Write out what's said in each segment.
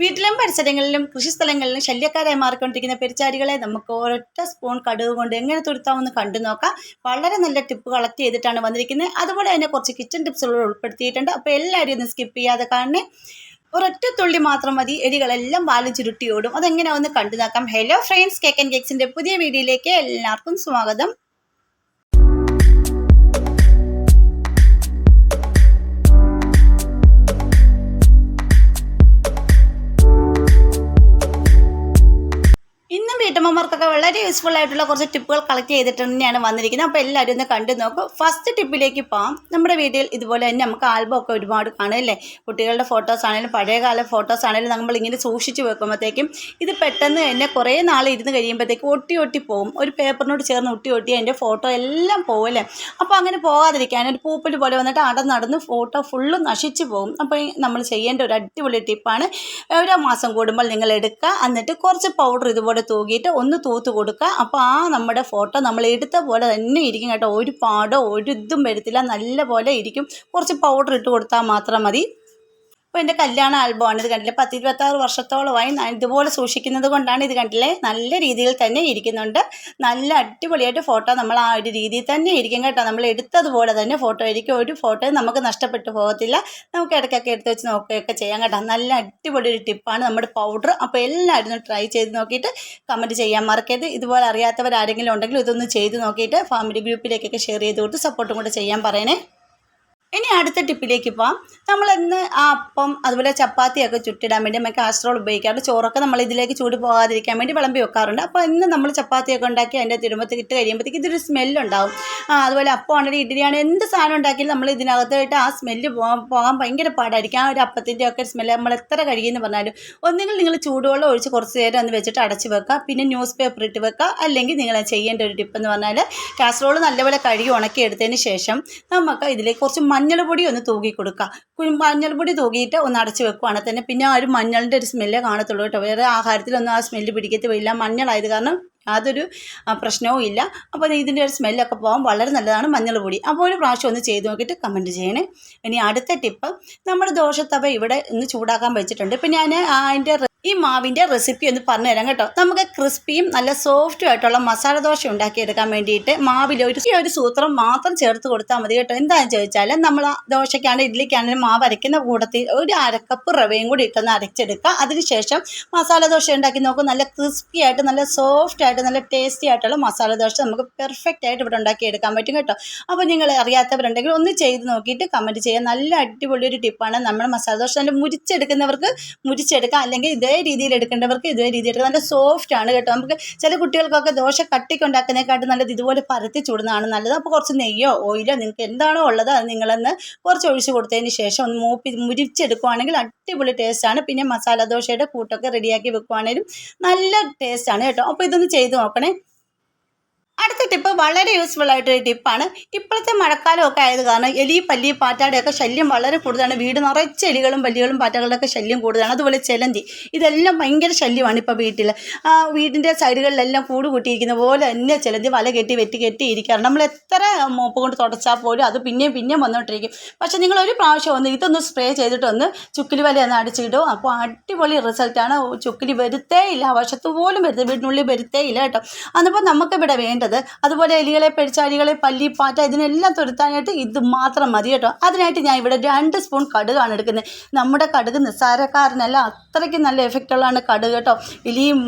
വീട്ടിലും പരിസരങ്ങളിലും കൃഷിസ്ഥലങ്ങളിലും ശല്യക്കാരായി മാറിക്കൊണ്ടിരിക്കുന്ന പെരിച്ചാരികളെ നമുക്ക് ഒരൊറ്റ സ്പൂൺ കടുക് കൊണ്ട് എങ്ങനെ തുരുത്താമെന്ന് കണ്ടു നോക്കാം. വളരെ നല്ല ടിപ്പ് കളക്ട് ചെയ്തിട്ടാണ് വന്നിരിക്കുന്നത്. അതുപോലെ തന്നെ കുറച്ച് കിച്ചൺ ടിപ്സുകൾ ഉൾപ്പെടുത്തിയിട്ടുണ്ട്. അപ്പോൾ എല്ലാവരും ഒന്ന് സ്കിപ്പ് ചെയ്യാതെ കാണണേ. ഒരൊറ്റ തുള്ളി മാത്രം മതി. എരികളെല്ലാം വാലും ചുരുട്ടി ഓടും. അതെങ്ങനെ ഒന്ന് കണ്ടു നോക്കാം. ഹലോ ഫ്രണ്ട്സ് കേക്ക് ആൻഡ് കേക്സിന്റെ പുതിയ വീഡിയോയിലേക്ക് എല്ലാവർക്കും സ്വാഗതം. ഇന്നും വീട്ടമ്മമാർക്കൊക്കെ വളരെ യൂസ്ഫുൾ ആയിട്ടുള്ള കുറച്ച് ടിപ്പുകൾ കളക്ട് ചെയ്തിട്ട് തന്നെയാണ് വന്നിരിക്കുന്നത്. അപ്പോൾ എല്ലാവരും ഒന്ന് കണ്ടു നോക്കും. ഫസ്റ്റ് ടിപ്പിലേക്ക് പോകാം നമ്മുടെ വീട്ടിൽ ഇതുപോലെ തന്നെ നമുക്ക് ആൽബം ഒക്കെ ഒരുപാട് കാണുമല്ലേ കുട്ടികളുടെ ഫോട്ടോസ് ആണെങ്കിലും പഴയകാല ഫോട്ടോസ് ആണെങ്കിലും നമ്മൾ ഇങ്ങനെ സൂക്ഷിച്ച് വെക്കുമ്പോഴത്തേക്കും ഇത് പെട്ടെന്ന് തന്നെ കുറേ നാൾ ഇരുന്ന് കഴിയുമ്പോഴത്തേക്കും ഒട്ടി ഒട്ടി പോകും ഒരു പേപ്പറിനോട് ചേർന്ന് ഒട്ടി ഒട്ടി അതിന്റെ ഫോട്ടോ എല്ലാം പോകുമല്ലേ അപ്പോൾ അങ്ങനെ പോകാതിരിക്കാൻ ഒരു പൂപ്പൽ പോലെ വന്നിട്ട് അട നടന്ന് ഫോട്ടോ ഫുള്ളും നശിച്ചു പോകും അപ്പോൾ നമ്മൾ ചെയ്യേണ്ട ഒരു അടിപൊളി ടിപ്പാണ് ഓരോ മാസം കൂടുമ്പോൾ നിങ്ങൾ എടുക്കുക. എന്നിട്ട് കുറച്ച് പൗഡർ ഇതുപോലെ തൂകിയിട്ട് ഒന്ന് തൂത്ത് കൊടുക്കുക. അപ്പോൾ ആ നമ്മുടെ ഫോട്ടോ നമ്മൾ എടുത്ത പോലെ തന്നെ ഇരിക്കും കേട്ടോ. ഒരു പാടോ ഒരു ഇതും വരത്തില്ല. നല്ല പോലെ ഇരിക്കും. കുറച്ച് പൗഡർ ഇട്ട് കൊടുത്താൽ മാത്രം മതി. അപ്പോൾ എന്റെ കല്യാണ ആൽബമാണ്. ഇത് കണ്ടില്ലേ? പത്ത് ഇരുപത്താറ് വർഷത്തോളമായി ഇതുപോലെ സൂക്ഷിക്കുന്നത് കൊണ്ടാണ് ഇത് കണ്ടില്ലേ? നല്ല രീതിയിൽ തന്നെ ഇരിക്കുന്നുണ്ട്. നല്ല അടിപൊളിയായിട്ട് ഫോട്ടോ നമ്മൾ ആ ഒരു രീതിയിൽ തന്നെ ഇരിക്കും കേട്ടോ. നമ്മൾ എടുത്തതുപോലെ തന്നെ ഫോട്ടോ ഇരിക്കും ഒരു ഫോട്ടോ നമുക്ക് നഷ്ടപ്പെട്ടു പോകത്തില്ല. നമുക്ക് ഇടയ്ക്കൊക്കെ എടുത്ത് വെച്ച് നോക്കുകയൊക്കെ ചെയ്യാം കേട്ടോ. നല്ല അടിപൊളി ഒരു ടിപ്പാണ് നമ്മുടെ പൗഡർ അപ്പോൾ എല്ലാവരും ട്രൈ ചെയ്ത് നോക്കിയിട്ട് കമന്റ് ചെയ്യാൻ മറക്കരുത്. ഇതുപോലെ അറിയാത്തവരാരെങ്കിലും ഉണ്ടെങ്കിൽ ഇതൊന്ന് ചെയ്ത് നോക്കിയിട്ട് ഫാമിലി ഗ്രൂപ്പിലേക്കൊക്കെ ഷെയർ ചെയ്ത് കൊടുത്ത് സപ്പോർട്ടും കൂടെ ചെയ്യാൻ പറയണേ. ഇനി അടുത്ത ടിപ്പിലേക്ക് പോവാം. നമ്മൾ ഇന്ന് ആ അപ്പം അതുപോലെ ചപ്പാത്തിയൊക്കെ ചുട്ടിടാൻ വേണ്ടി നമുക്ക് കാസ്ട്രോൾ ഉപയോഗിക്കാറുണ്ട്. ചോറൊക്കെ നമ്മൾ ഇതിലേക്ക് ചൂട് പോകാതിരിക്കാൻ വേണ്ടി വിളമ്പി വെക്കാറുണ്ട്. അപ്പോൾ ഇന്ന് നമ്മൾ ചപ്പാത്തിയൊക്കെ ഉണ്ടാക്കി അതിന്റെ തിരുമ്പത്ത് ഇട്ട് കഴിയുമ്പോഴത്തേക്ക് ഇതൊരു സ്മെല്ലുണ്ടാവും അതുപോലെ അപ്പം ആണെങ്കിൽ ഇഡ്ഡലിയാണ് എന്ത് സാധനം ഉണ്ടാക്കിയാലും നമ്മൾ ഇതിനകത്തായിട്ട് ആ സ്മെല്ല് പോകാൻ പോകാൻ ഭയങ്കര പാടായിരിക്കും. ആ ഒരു അപ്പത്തിന്റെ ഒക്കെ സ്മെല്ല് നമ്മൾ എത്ര കഴിയുമെന്ന് പറഞ്ഞാലും ഒന്നുകിൽ നിങ്ങൾ ചൂടുവെള്ളം ഒഴിച്ച് കുറച്ച് നേരം ഒന്ന് വെച്ചിട്ട് അടച്ച് വെക്കുക. പിന്നെ ന്യൂസ് പേപ്പർ ഇട്ട് വെക്കുക. അല്ലെങ്കിൽ നിങ്ങൾ ചെയ്യേണ്ട ഒരു ടിപ്പ് എന്ന് പറഞ്ഞാൽ കാസറോൾ നല്ലപോലെ കഴുകി ഉണക്കി എടുത്തതിന് ശേഷം നമുക്ക് ഇതിലേക്ക് കുറച്ച് മഞ്ഞൾ പൊടി ഒന്ന് തൂക്കി കൊടുക്കുക മഞ്ഞൾ പൊടി തൂക്കിയിട്ട് ഒന്ന് അടച്ച് വെക്കുവാണെങ്കിൽ തന്നെ പിന്നെ ആ ഒരു മഞ്ഞളിന്റെ ഒരു സ്മെല്ലേ കാണത്തുള്ളൂ കേട്ടോ. വേറെ ആഹാരത്തിലൊന്നും ആ സ്മെല്ല് പിടിക്കത്തില്ല. മഞ്ഞളായത് കാരണം യാതൊരു പ്രശ്നവും ഇല്ല. അപ്പോൾ ഇതിന്റെ ഒരു സ്മെല്ലൊക്കെ പോകാൻ വളരെ നല്ലതാണ് മഞ്ഞൾപൊടി അപ്പോൾ ഒരു പ്രാവശ്യം ഒന്ന് ചെയ്ത് നോക്കിയിട്ട് കമന്റ് ചെയ്യണേ. ഇനി അടുത്ത ടിപ്പ് നമ്മുടെ ദോശത്തവ ഇവിടെ ഒന്ന് ചൂടാക്കാൻ വെച്ചിട്ടുണ്ട്. ഇപ്പം ഞാൻ അതിന്റെ ഈ മാവിന്റെ റെസിപ്പി ഒന്ന് പറഞ്ഞു തരാം കേട്ടോ. നമുക്ക് ക്രിസ്പിയും നല്ല സോഫ്റ്റും ആയിട്ടുള്ള മസാല ദോശ ഉണ്ടാക്കിയെടുക്കാൻ വേണ്ടിയിട്ട് മാവിൽ ഒരു ഒരു സൂത്രം മാത്രം ചേർത്ത് കൊടുത്താൽ മതി കേട്ടോ. എന്താണെന്ന് ചോദിച്ചാൽ നമ്മൾ ദോശയ്ക്കാണ് ഇഡ്ഡലിക്കാണെങ്കിലും മാവ് അരയ്ക്കുന്ന കൂടത്തിൽ ഒരു അരക്കപ്പ് റവയും കൂടി ഇട്ടൊന്ന് അരച്ചെടുക്കുക. അതിനുശേഷം മസാല ദോശ ഉണ്ടാക്കി നോക്കും. നല്ല ക്രിസ്പി ആയിട്ട് നല്ല സോഫ്റ്റ് ആയിട്ട് നല്ല ടേസ്റ്റി ആയിട്ടുള്ള മസാല ദോശ നമുക്ക് പെർഫെക്റ്റ് ആയിട്ട് ഇവിടെ ഉണ്ടാക്കിയെടുക്കാൻ പറ്റും കേട്ടോ. അപ്പോൾ നിങ്ങൾ അറിയാത്തവരുണ്ടെങ്കിൽ ഒന്ന് ചെയ്ത് നോക്കിയിട്ട് കമന്റ് ചെയ്യാം. നല്ല അടിപൊളി ഒരു ടിപ്പാണ് നമ്മുടെ മസാല ദോശ നല്ല മുരിച്ചെടുക്കുന്നവർക്ക് മുരിച്ചെടുക്കാം. അല്ലെങ്കിൽ ഇതേ രീതിയിൽ എടുക്കേണ്ടവർക്ക് ഇതേ രീതിയിൽ എടുക്കാം നല്ല സോഫ്റ്റ് ആണ് കേട്ടോ. നമുക്ക് ചില കുട്ടികൾക്കൊക്കെ ദോശ കട്ടിക്ക് ഉണ്ടാക്കുന്നതിനെക്കാട്ടും നല്ലത് ഇതുപോലെ പരത്തി ചൂടുന്നതാണ് നല്ലത്. അപ്പോൾ കുറച്ച് നെയ്യോ ഓയിലോ നിങ്ങൾക്ക് എന്താണോ ഉള്ളത് അത് നിങ്ങളൊന്ന് കുറച്ച് ഒഴിച്ച് കൊടുത്തതിന് ശേഷം ഒന്ന് മൂപ്പി മുരിച്ചെടുക്കുവാണെങ്കിൽ അടിപൊളി ടേസ്റ്റ് ആണ്. പിന്നെ മസാല ദോശയുടെ കൂട്ടൊക്കെ റെഡിയാക്കി വെക്കുവാണെങ്കിലും നല്ല ടേസ്റ്റ് ആണ് കേട്ടോ. അപ്പോൾ ഇതൊന്ന് ചെയ്ത് നോക്കണേ. അടുത്ത ടിപ്പ് വളരെ യൂസ്ഫുൾ ആയിട്ടൊരു ടിപ്പാണ് ഇപ്പോഴത്തെ മഴക്കാലമൊക്കെ ആയത് കാരണം എലി പല്ലി പാറ്റാടെയൊക്കെ ശല്യം വളരെ കൂടുതലാണ്. വീട് നിറച്ച് എലികളും പല്ലികളും പാറ്റകളുടെയൊക്കെ ശല്യം കൂടുതലാണ്. അതുപോലെ ചെലന്തി. ഇതെല്ലാം ഭയങ്കര ശല്യമാണ് ഇപ്പോൾ വീട്ടിൽ ആ വീടിന്റെ സൈഡുകളിലെല്ലാം കൂട് കൂട്ടിയിരിക്കുന്ന പോലെ തന്നെ ചെലന്തി വല കെട്ടി വെട്ടി കെട്ടി ഇരിക്കാറുണ്ട് നമ്മൾ എത്ര മോപ്പ് കൊണ്ട് തുടച്ചാൽ പോലും അത് പിന്നെയും പിന്നെയും വന്നുകൊണ്ടിരിക്കും പക്ഷേ നിങ്ങൾ ഒരു പ്രാവശ്യം ഒന്ന് ഇതൊന്ന് സ്പ്രേ ചെയ്തിട്ട് ഒന്ന് ചുക്കിലി വല ഒന്ന് അടിച്ചിടും അപ്പോൾ അടിപൊളി റിസൾട്ടാണ് ചുക്കിലി വരുത്തേ ഇല്ല. വശത്ത് പോലും വരുത്തേ വീടിനുള്ളിൽ വരുത്തേ ഇല്ല കേട്ടോ. അന്നപ്പോൾ നമുക്കിവിടെ വേണ്ടത് അതുപോലെ എലികളെ പെരിച്ചാരികളെ പല്ലി പാറ്റ ഇതിനെല്ലാം തുരുത്താനായിട്ട് ഇത് മാത്രം മതി കേട്ടോ. അതിനായിട്ട് ഞാൻ ഇവിടെ രണ്ട് സ്പൂൺ കടുകാണ് എടുക്കുന്നത്. നമ്മുടെ കടുക് നിസ്സാരക്കാരനല്ല അത്രയ്ക്ക് നല്ല എഫക്റ്റുള്ളതാണ് കടുക് കേട്ടോ. എലിയും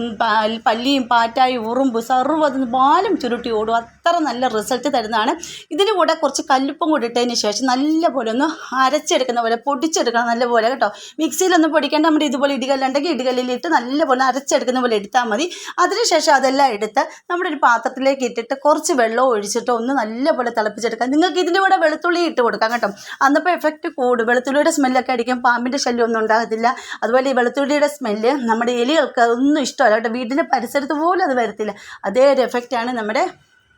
പല്ലിയും പാറ്റായും ഉറുമ്പ് സർവതും പാലും ചുരുട്ടി ഓടും. അത്ര നല്ല റിസൾട്ട് തരുന്നതാണ്. ഇതിന് കൂടെ കുറച്ച് കല്ലുപ്പും കൂടി ഇട്ടതിന് ശേഷം നല്ലപോലെ ഒന്ന് അരച്ചെടുക്കുന്ന പോലെ പൊടിച്ചെടുക്കണം നല്ലപോലെ കേട്ടോ. മിക്സിയിലൊന്നും പൊടിക്കേണ്ട നമ്മുടെ ഇതുപോലെ ഇടികല്ലുണ്ടെങ്കിൽ ഇടികല്ലിലിട്ട് നല്ലപോലെ അരച്ചെടുക്കുന്ന പോലെ എടുത്താൽ മതി. അതിനുശേഷം അതെല്ലാം എടുത്ത് നമ്മുടെ ഒരു പാത്രത്തിലേക്ക് ഇട്ടിട്ട് കുറച്ച് വെള്ളം ഒഴിച്ചിട്ട് ഒന്ന് നല്ലപോലെ തിളപ്പിച്ചെടുക്കാം. നിങ്ങൾക്ക് ഇതിന്റെ കൂടെ വെളുത്തുള്ളി ഇട്ട് കൊടുക്കാം കേട്ടോ. അന്നപ്പോൾ എഫക്റ്റ് കൂടും. വെളുത്തുള്ളിയുടെ സ്മെല്ലൊക്കെ അടിക്കും പാമ്പിന്റെ ശല്യം ഒന്നും ഉണ്ടാകത്തില്ല. അതുപോലെ ഈ വെളുത്തുള്ളിയുടെ സ്മെല്ല് നമ്മുടെ എലികൾക്ക് അതൊന്നും ഇഷ്ടമല്ല കേട്ടോ. വീടിന്റെ പരിസരത്ത് പോലും അത് വരത്തില്ല. അതേ ഒരു എഫക്റ്റാണ് നമ്മുടെ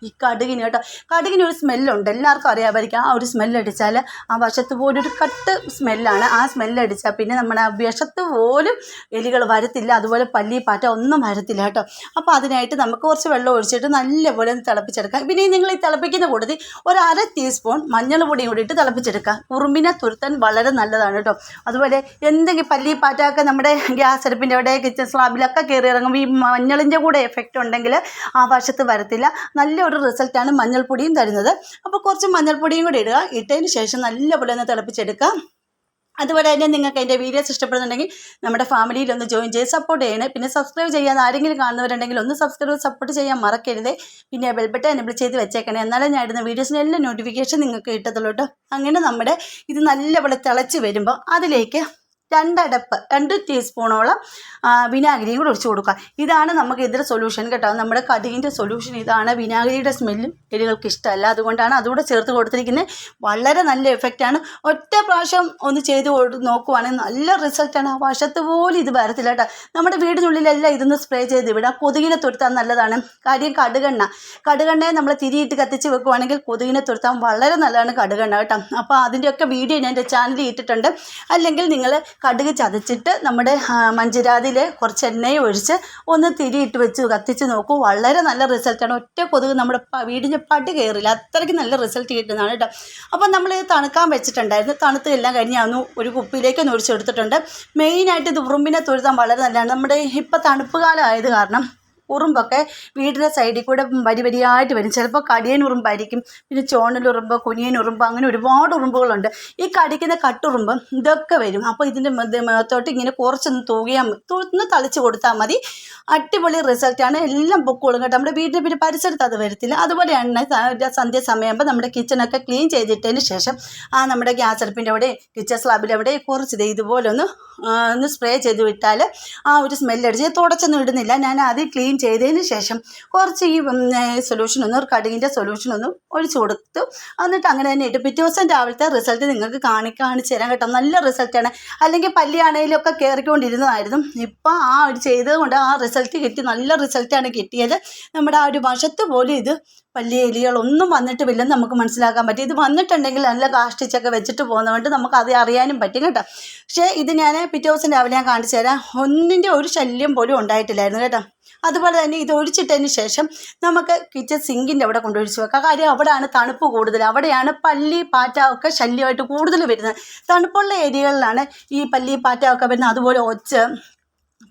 ഈ കടുകിന് കേട്ടോ. കടുകിന് ഒരു സ്മെല്ലുണ്ട്. എല്ലാവർക്കും അറിയാമായിരിക്കും. ആ ഒരു സ്മെല്ലടിച്ചാൽ ആ വശത്ത് പോലും ഒരു കട്ട് സ്മെല്ലാണ് ആ സ്മെല്ലടിച്ചാൽ പിന്നെ നമ്മുടെ ആ വിഷത്ത് പോലും എലികൾ വരത്തില്ല. അതുപോലെ പല്ലി പാറ്റ ഒന്നും വരത്തില്ല കേട്ടോ. അപ്പോൾ അതിനായിട്ട് നമുക്ക് കുറച്ച് വെള്ളം ഒഴിച്ചിട്ട് നല്ലപോലെ ഒന്ന് തിളപ്പിച്ചെടുക്കാം. പിന്നെ നിങ്ങൾ ഈ തിളപ്പിക്കുന്ന കൂട്ടത്തിൽ ഒരു അര ടീസ്പൂൺ മഞ്ഞൾ പൊടിയും കൂടി ഇട്ട് തിളപ്പിച്ചെടുക്കുക ഉറുമ്പിനെ തുരുത്താൻ വളരെ നല്ലതാണ് കേട്ടോ. അതുപോലെ എന്തെങ്കിലും പല്ലി പാറ്റൊക്കെ നമ്മുടെ ഗ്യാസ് അടുപ്പിന്റെ അവിടെ കിച്ചൺ സ്ലാബിലൊക്കെ കയറി ഇറങ്ങുമ്പോൾ ഈ മഞ്ഞളിന്റെ കൂടെ എഫക്റ്റ് ഉണ്ടെങ്കിൽ ആ വശത്ത് വരത്തില്ല. നല്ലൊരു റിസൾട്ടാണ് മഞ്ഞൾപ്പൊടിയും തരുന്നത്. അപ്പോൾ കുറച്ച് മഞ്ഞൾപ്പൊടിയും കൂടി ഇടുക. ഇട്ടതിന് ശേഷം നല്ലപോലെ ഒന്ന് തിളപ്പിച്ചെടുക്കുക. അതുപോലെ തന്നെ നിങ്ങൾക്ക് എന്റെ വീഡിയോസ് ഇഷ്ടപ്പെടുന്നുണ്ടെങ്കിൽ നമ്മുടെ ഫാമിലിയിൽ ഒന്ന് ജോയിൻ ചെയ്ത് സപ്പോർട്ട് ചെയ്യണേ. പിന്നെ സബ്സ്ക്രൈബ് ചെയ്യാൻ ആരെങ്കിലും കാണുന്നവരുണ്ടെങ്കിൽ ഒന്ന് സബ്സ്ക്രൈബ് സപ്പോർട്ട് ചെയ്യാൻ മറക്കരുതേ. പിന്നെ ബെൽബട്ടൺ എനബിൾ ചെയ്ത് വെച്ചേക്കണേ. എന്നാലേ ഞാൻ ഇടുന്ന വീഡിയോസിന് എല്ലാ നോട്ടിഫിക്കേഷൻ നിങ്ങൾക്ക് കിട്ടത്തുള്ളൂ കേട്ടോ. അങ്ങനെ നമ്മുടെ ഇത് നല്ലപോലെ തിളച്ച് വരുമ്പോൾ അതിലേക്ക് രണ്ടടപ്പ് രണ്ട് ടീസ്പൂണോളം വിനാഗിരിയും കൂടെ ഒഴിച്ചു കൊടുക്കുക. ഇതാണ് നമുക്ക് ഇതിന്റെ സൊല്യൂഷൻ കേട്ടോ. നമ്മുടെ കടുകിന്റെ സൊല്യൂഷൻ ഇതാണ് വിനാഗിരിയുടെ സ്മെല്ലും എലികൾക്ക് ഇഷ്ടമല്ല. അതുകൊണ്ടാണ് അതുകൂടെ ചേർത്ത് കൊടുത്തിരിക്കുന്നത്. വളരെ നല്ല എഫക്റ്റാണ് ഒറ്റ പ്രാവശ്യം ഒന്ന് ചെയ്ത് നോക്കുവാണെങ്കിൽ നല്ല റിസൾട്ടാണ് ആ വശത്ത് പോലും ഇത് വരത്തില്ല കേട്ടോ. നമ്മുടെ വീടിനുള്ളിലെല്ലാം ഇതൊന്ന് സ്പ്രേ ചെയ്ത് വിടാം. കൊതുകിനെ തുരുത്താൻ നല്ലതാണ്. കാര്യം കടുകെണ്ണ. കടുകെണ്ണയെ നമ്മൾ തിരിയിട്ട് കത്തിച്ച് വെക്കുവാണെങ്കിൽ കൊതുകിനെ തുരുത്താൻ വളരെ നല്ലതാണ് കടുകെണ്ണ കേട്ടോ. അപ്പോൾ അതിന്റെയൊക്കെ വീഡിയോ ഞാൻ എന്റെ ചാനലിൽ ഇട്ടിട്ടുണ്ട്. അല്ലെങ്കിൽ നിങ്ങൾ കടുക് ചതച്ചിട്ട് നമ്മുടെ മഞ്ചിരാതിൽ കുറച്ച് എണ്ണയും ഒഴിച്ച് ഒന്ന് തിരിയിട്ട് വെച്ച് കത്തിച്ച് നോക്കൂ. വളരെ നല്ല റിസൾട്ടാണ് ഒറ്റ കൊതുക് നമ്മുടെ വീടിന്റെ പടി കയറില്ല. അത്രയ്ക്ക് നല്ല റിസൾട്ട് കിട്ടുന്നതാണ് കേട്ടോ അപ്പം നമ്മൾ തണുക്കാൻ വെച്ചിട്ടുണ്ടായിരുന്നു. തണുത്ത് എല്ലാം കഴിഞ്ഞ് ഒന്ന് ഒരു കുപ്പിയിലേക്ക് ഒന്ന് ഒഴിച്ചെടുത്തിട്ടുണ്ട് മെയിനായിട്ട് ഇത് ഉറുമ്പിനെ തൊഴുതാൻ വളരെ നല്ലതാണ്. നമ്മുടെ ഇപ്പം തണുപ്പ് കാലം ആയത് കാരണം ഉറുമ്പൊക്കെ വീടിന്റെ സൈഡിൽ കൂടെ വരി വരിയായിട്ട് വരും. ചിലപ്പോൾ കടിയൻ ഉറുമ്പായിരിക്കും പിന്നെ ചോണൽ ഉറുമ്പ് കുനിയൻ ഉറുമ്പ് അങ്ങനെ ഒരുപാട് ഉറുമ്പുകളുണ്ട്. ഈ കടിക്കുന്ന കട്ടുറുമ്പ് ഇതൊക്കെ വരും. അപ്പോൾ ഇതിന്റെ മേത്തോട്ട് ഇങ്ങനെ കുറച്ചൊന്ന് തൂകിയാൽ തൂന്ന് തളിച്ച് കൊടുത്താൽ മതി. അടിപൊളി റിസൾട്ടാണ് എല്ലാം പൊക്കോളും കേട്ടോ. നമ്മുടെ വീടിന്റെ പിന്നെ പരിസരത്ത് അത് വരത്തില്ല. അതുപോലെയാണ് സന്ധ്യ സമയമാകുമ്പോൾ നമ്മുടെ കിച്ചണൊക്കെ ക്ലീൻ ചെയ്തിട്ടതിന് ശേഷം ആ നമ്മുടെ ഗ്യാസ് അടുപ്പിന്റെ അവിടെ കിച്ചൺ സ്ലാബിന്റെ അവിടെ കുറച്ച് ഇതുപോലെ ഒന്ന് ഒന്ന് സ്പ്രേ ചെയ്ത് വിട്ടാൽ ആ ഒരു സ്മെല്ലടിച്ച് തുടച്ചൊന്നും ഇടുന്നില്ല. ഞാൻ ആദ്യം ക്ലീൻ ചെയ്തതിന് ശേഷം കുറച്ച് ഈ സൊല്യൂഷൻ ഒന്ന് കടുകിന്റെ സൊല്യൂഷൻ ഒന്ന് ഒഴിച്ചു കൊടുത്തു. എന്നിട്ട് അങ്ങനെ തന്നെ ഇട്ട് പിറ്റേ ദിവസം രാവിലത്തെ റിസൾട്ട് നിങ്ങൾക്ക് കാണി കാണിച്ചു തരാൻ കേട്ടോ. നല്ല റിസൾട്ടാണ് അല്ലെങ്കിൽ പല്ലിയാണേലൊക്കെ കയറിക്കൊണ്ടിരുന്നതായിരുന്നു ഇപ്പം ആ ഒരു ചെയ്തത് കൊണ്ട് ആ റിസൾട്ട് കിട്ടി. നല്ല റിസൾട്ടാണ് കിട്ടിയത്. നമ്മുടെ ആ ഒരു വശത്ത് പോലും ഇത് വലിയ എലികളൊന്നും വന്നിട്ടുമില്ലെന്ന് നമുക്ക് മനസ്സിലാക്കാൻ പറ്റും. ഇത് വന്നിട്ടുണ്ടെങ്കിൽ നല്ല കാഷ്ടിച്ചൊക്കെ വെച്ചിട്ട് പോകുന്നതുകൊണ്ട് നമുക്ക് അത് അറിയാനും പറ്റും കേട്ടോ. പക്ഷേ ഇത് ഞാൻ പിറ്റേ ദിവസം രാവിലെ ഞാൻ കാണിച്ചു തരാം. ഒന്നിന്റെ ഒരു ശല്യം പോലും ഉണ്ടായിട്ടില്ലായിരുന്നു കേട്ടോ. അതുപോലെ തന്നെ ഇത് ഒഴിച്ചിട്ടതിന് ശേഷം നമുക്ക് കിച്ചൺ സിങ്കിന്റെ അവിടെ കൊണ്ടൊഴിച്ച് വെക്കാം. കാര്യം അവിടെയാണ് തണുപ്പ് കൂടുതൽ. അവിടെയാണ് പല്ലി പാറ്റ ഒക്കെ ശല്യമായിട്ട് കൂടുതൽ വരുന്നത്. തണുപ്പുള്ള ഏരിയകളിലാണ് ഈ പല്ലി പാറ്റ ഒക്കെ വരുന്നത്. അതുപോലെ ഒച്ച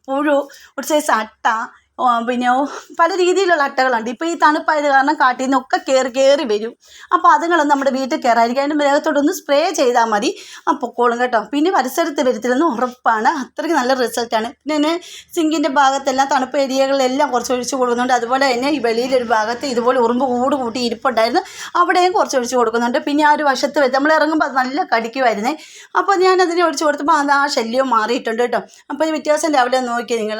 പുഴു ഒരു സൈസ് അട്ട പിന്നെ പല രീതിയിലുള്ള അട്ടകളുണ്ട്. ഇപ്പോൾ ഈ തണുപ്പായത് കാരണം കാട്ടിൽ നിന്നൊക്കെ കയറി കയറി വരും. അപ്പോൾ അതുങ്ങളൊന്നും നമ്മുടെ വീട്ടിൽ കയറാതിരിക്കും അതിന്റെ ദേഹത്തോടൊന്ന് സ്പ്രേ ചെയ്താൽ മതി. ആ പൊക്കോളും കേട്ടോ. പിന്നെ പരിസരത്ത് വരത്തില്ലെന്ന് ഉറപ്പാണ്. അത്രയ്ക്ക് നല്ല റിസൾട്ടാണ് പിന്നെ സിങ്കിന്റെ ഭാഗത്തെല്ലാം തണുപ്പ് ഏരിയകളിലെല്ലാം കുറച്ച് ഒഴിച്ച് കൊടുക്കുന്നുണ്ട്. അതുപോലെ തന്നെ ഈ വെളിയിലൊരു ഭാഗത്ത് ഇതുപോലെ ഉറുമ്പ് കൂട് കൂട്ടി ഇരിപ്പുണ്ടായിരുന്നു. അവിടെയും കുറച്ച് ഒഴിച്ച് കൊടുക്കുന്നുണ്ട്. പിന്നെ ആ ഒരു വശത്ത് വെച്ച് നമ്മൾ ഇറങ്ങുമ്പോൾ അത് നല്ല കടിക്കുമായിരുന്നേ അപ്പോൾ ഞാൻ അതിനെ ഒഴിച്ച് കൊടുത്തപ്പോൾ അത് ആ ശല്യവും മാറിയിട്ടുണ്ട് കേട്ടോ. അപ്പോൾ ഈ വ്യത്യാസം രാവിലെ നോക്കി നിങ്ങൾ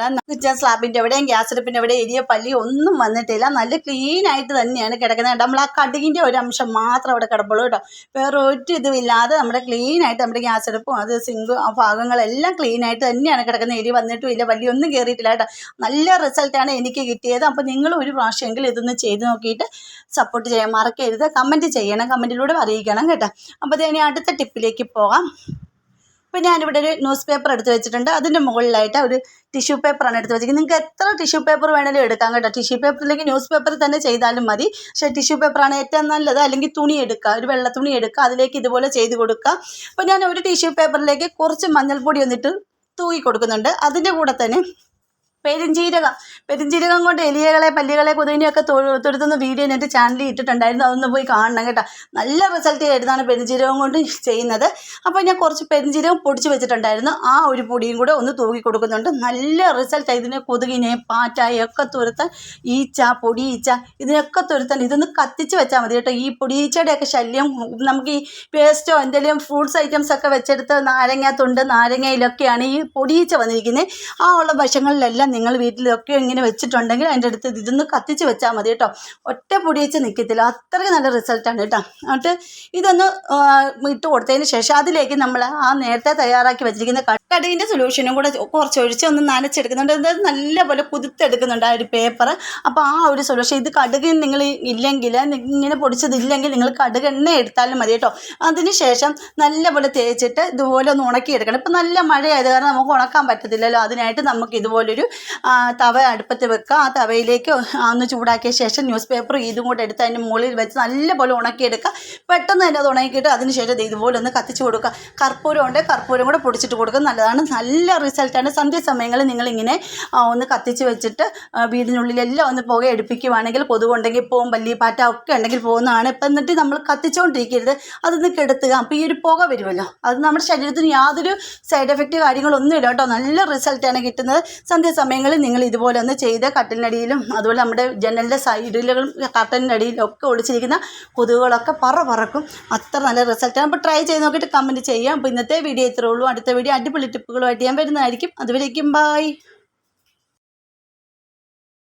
സ്ലാബിന്റെ എവിടെയും ഗ്യാസ് അടുപ്പിന്റെ ഇവിടെ എരിയ പല്ലി ഒന്നും വന്നിട്ടില്ല. നല്ല ക്ലീൻ ആയിട്ട് തന്നെയാണ് കിടക്കുന്നത് കേട്ടോ. നമ്മൾ ആ കടുകിന്റെ ഒരു അംശം മാത്രം അവിടെ കിടപ്പുള്ളൂ കേട്ടോ. വേറെ ഒരു ഇതുമില്ലാതെ നമ്മുടെ ക്ലീൻ ആയിട്ട് നമ്മുടെ ഗ്യാസ് അടുപ്പും അത് സിങ്ക് ആ ഭാഗങ്ങളെല്ലാം ക്ലീൻ ആയിട്ട് തന്നെയാണ് കിടക്കുന്നത്. എരി വന്നിട്ടും ഇല്ല പല്ലി ഒന്നും കയറിയിട്ടില്ല കേട്ടോ. നല്ല റിസൾട്ടാണ് എനിക്ക് കിട്ടിയത്. അപ്പോൾ നിങ്ങൾ ഒരു പ്രാവശ്യമെങ്കിലും ഇതൊന്ന് ചെയ്ത് നോക്കിയിട്ട് സപ്പോർട്ട് ചെയ്യാൻ മറക്കരുത്. കമന്റ് ചെയ്യണം കമന്റിലൂടെ അറിയിക്കണം കേട്ടോ. അപ്പോൾ ഇനി അടുത്ത ടിപ്പിലേക്ക് പോകാം. ഇപ്പം ഞാനിവിടെ ഒരു ന്യൂസ് പേപ്പർ എടുത്ത് വെച്ചിട്ടുണ്ട്. അതിന്റെ മുകളിലായിട്ട് ഒരു ടിഷ്യൂ പേപ്പറാണ് എടുത്ത് വെച്ചിരിക്കുന്നത്. നിങ്ങൾക്ക് എത്ര ടിഷ്യൂ പേപ്പർ വേണമെങ്കിലും എടുക്കാം കേട്ടോ. ടിഷ്യൂ പേപ്പറിലേക്ക് ന്യൂസ് പേപ്പർ തന്നെ ചെയ്താലും മതി. പക്ഷേ ടിഷ്യൂ പേപ്പറാണ് ഏറ്റവും നല്ലത്. അല്ലെങ്കിൽ തുണി എടുക്കുക ഒരു വെള്ള തുണി എടുക്കുക അതിലേക്ക് ഇതുപോലെ ചെയ്ത് കൊടുക്കുക അപ്പോൾ ഞാൻ ഒരു ടിഷ്യൂ പേപ്പറിലേക്ക് കുറച്ച് മഞ്ഞൾപ്പൊടി വന്നിട്ട് തൂക്കി കൊടുക്കുന്നുണ്ട്. അതിന്റെ കൂടെ തന്നെ പെരുംജീരകം. പെരുംജീരകം കൊണ്ട് എലിയകളെ പല്ലികളെ കൊതുകിനെയൊക്കെ തുരുത്തുന്ന വീഡിയോ എന്റെ ചാനലിൽ ഇട്ടിട്ടുണ്ടായിരുന്നു. അതൊന്ന് പോയി കാണണം കേട്ടോ. നല്ല റിസൾട്ട് ആയിരുന്നാണ് പെരുംജീരകം കൊണ്ട് ചെയ്യുന്നത്. അപ്പോൾ ഞാൻ കുറച്ച് പെരുംജീരകം പൊടിച്ച് വെച്ചിട്ടുണ്ടായിരുന്നു. ആ ഒരു പൊടിയും കൂടെ ഒന്ന് തൂക്കി കൊടുക്കുന്നുണ്ട്. നല്ല റിസൾട്ട് ഇതിനെ കൊതുകിനെ പാറ്റായ ഒക്കെ തുരത്താൻ ഈച്ച പൊടി ഈച്ച ഇതിനൊക്കെ തുരത്താൻ ഇതൊന്ന് കത്തിച്ച് വെച്ചാൽ മതി കേട്ടോ. ഈ പൊടിയീച്ചയുടെയൊക്കെ ശല്യം നമുക്ക് ഈ പേസ്റ്റോ എന്തെങ്കിലും ഫ്രൂട്ട്സ് ഐറ്റംസ് ഒക്കെ വെച്ചെടുത്ത് നാരങ്ങ തൊണ്ട് നാരങ്ങയിലൊക്കെയാണ് ഈ പൊടിയീച്ച വന്നിരിക്കുന്നത്. ആ ഉള്ള വശങ്ങളിലെല്ലാം നിങ്ങൾ വീട്ടിലൊക്കെ ഇങ്ങനെ വെച്ചിട്ടുണ്ടെങ്കിൽ അതിന്റെ അടുത്ത് ഇതൊന്ന് കത്തിച്ച് വെച്ചാൽ മതി കേട്ടോ. ഒറ്റ പൊടി വെച്ച് നിൽക്കത്തില്ല അത്രയ്ക്ക് നല്ല റിസൾട്ടാണ് കേട്ടോ. എന്നിട്ട് ഇതൊന്ന് ഇട്ട് കൊടുത്തതിന് ശേഷം അതിലേക്ക് നമ്മൾ ആ നേരത്തെ തയ്യാറാക്കി വെച്ചിരിക്കുന്ന കടുകിന്റെ സൊല്യൂഷനും കൂടെ കുറച്ച് ഒഴിച്ച് ഒന്ന് നനച്ചെടുക്കുന്നുണ്ട്. അത് നല്ലപോലെ കുതിർത്തെടുക്കുന്നുണ്ട് ആ ഒരു പേപ്പർ അപ്പോൾ ആ ഒരു സൊല്യൂഷൻ ഇത് കടുക് നിങ്ങൾ ഇല്ലെങ്കിൽ ഇങ്ങനെ പൊടിച്ചതില്ലെങ്കിൽ നിങ്ങൾ കടുക് എണ്ണ എടുത്താലും മതി കേട്ടോ. അതിന് ശേഷം നല്ലപോലെ തേച്ചിട്ട് ഇതുപോലെ ഒന്ന് ഉണക്കിയെടുക്കണം. ഇപ്പം നല്ല മഴയായത് കാരണം നമുക്ക് ഉണക്കാൻ പറ്റത്തില്ലല്ലോ. അതിനായിട്ട് നമുക്ക് ഇതുപോലൊരു തവ അടുപ്പത്ത് വെക്കുക. ആ തവയിലേക്ക് ഒന്ന് ചൂടാക്കിയ ശേഷം ന്യൂസ് പേപ്പർ ഇതും കൂടെ എടുത്ത് അതിന്റെ മുകളിൽ വെച്ച് നല്ലപോലെ ഉണക്കിയെടുക്കുക. പെട്ടെന്ന് തന്നെ അത് ഉണക്കിയിട്ട് അതിന് ശേഷം ദേ ഇതുപോലെ ഒന്ന് കത്തിച്ച് കൊടുക്കുക. കർപ്പൂരം ഉണ്ട്. കർപ്പൂരം കൂടെ പൊടിച്ചിട്ട് കൊടുക്കുക. നല്ലതാണ്. നല്ല റിസൾട്ടാണ് സന്ധ്യാസമയങ്ങളിൽ നിങ്ങളിങ്ങനെ ഒന്ന് കത്തിച്ച് വെച്ചിട്ട് വീടിനുള്ളിലെല്ലാം ഒന്ന് പുക എടുപ്പിക്കുവാണെങ്കിൽ കൊതുകുണ്ടെങ്കിൽ പോകും പല്ലി പാറ്റ ഒക്കെ ഉണ്ടെങ്കിൽ പോകുന്നതാണ്. ഇപ്പം എന്നിട്ട് നമ്മൾ കത്തിച്ചുകൊണ്ടിരിക്കരുത് അതൊന്ന് കെടുത്തുക. അപ്പോൾ ഈ ഒരു പുക വരുമല്ലോ. അത് നമ്മുടെ ശരീരത്തിന് യാതൊരു സൈഡ് എഫക്റ്റ് കാര്യങ്ങളൊന്നും ഇല്ല കേട്ടോ. നല്ല റിസൾട്ടാണ് കിട്ടുന്നത്. സന്ധ്യാസമയങ്ങളിൽ നിങ്ങൾ ഇതുപോലെ ഒന്ന് ചെയ്ത് കട്ടിലിനടിയിലും അതുപോലെ നമ്മുടെ ജനലിന്റെ സൈഡിലും കട്ടിലിനടിയിലും ഒക്കെ ഒളിച്ചിരിക്കുന്ന കൊതുകുകളൊക്കെ പറ പറക്കും. അത്ര നല്ല റിസൾട്ടാണ് അപ്പോൾ ട്രൈ ചെയ്ത് നോക്കിയിട്ട് കമന്റ് ചെയ്യാം. അപ്പോൾ ഇന്നത്തെ വീഡിയോ ഇത്രേ ഉള്ളൂ. അടുത്ത വീഡിയോ അടിപൊളി ടിപ്പുകളുമായിട്ട് ഞാൻ വരുന്നതായിരിക്കും. അതുവരേക്കും ബായ്